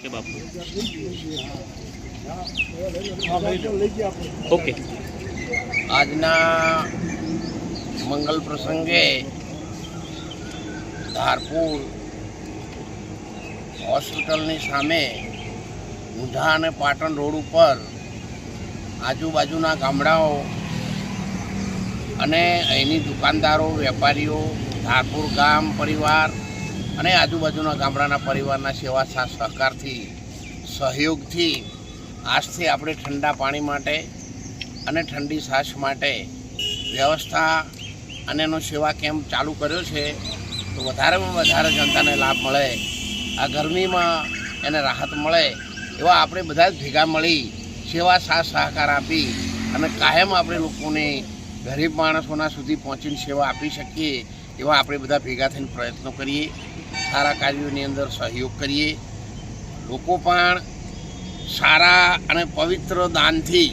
કે બાપુ? ઓકે. આજના મંગલ પ્રસંગે ધારપુર હોસ્પિટલની સામે ઊંઝા અને પાટણ રોડ ઉપર આજુબાજુના ગામડાઓ અને અહીંની દુકાનદારો વેપારીઓ ધારપુર ગામ પરિવાર અને આજુબાજુના ગામડાના પરિવારના સેવા સહકારથી, સહયોગથી આજથી આપણે ઠંડા પાણી માટે અને ઠંડી સાસ માટે વ્યવસ્થા અને એનો સેવા કેમ્પ ચાલુ કર્યો છે. તો વધારેમાં વધારે જનતાને લાભ મળે, આ ગરમીમાં એને રાહત મળે, એવા આપણે બધા જ ભેગા મળી સેવા સાથ સહકાર આપી અને કાયમ આપણે લોકોને ગરીબ માણસોના સુધી પહોંચીને સેવા આપી શકીએ એવા આપણે બધા ભેગા થઈને પ્રયત્નો કરીએ. સારા કાર્યોની અંદર સહયોગ કરીએ. લોકો પણ સારા અને પવિત્ર દાનથી,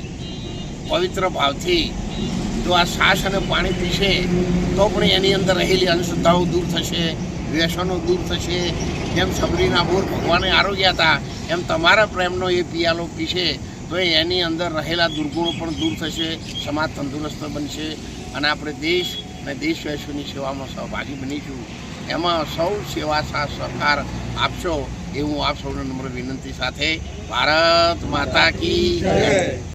પવિત્ર ભાવથી જો આ શ્વાસ અને પાણી પીશે, તો પણ એની અંદર રહેલી અંધશ્રદ્ધાઓ દૂર થશે, વ્યસનો દૂર થશે. જેમ સબરીના બોર ભગવાને આરોગ્યા હતા, એમ તમારા પ્રેમનો એ પિયાલો પીશે, તો એની અંદર રહેલા દુર્ગુણો પણ દૂર થશે, સમાજ તંદુરસ્ત બનશે. અને આપણે દેશ અને વૈશ્વની સેવામાં સહભાગી બનીશું. એમાં સૌ સેવા સાથ સહકાર આપશો એ હું આપ સૌને નમ્ર વિનંતી સાથે. ભારત માતા કી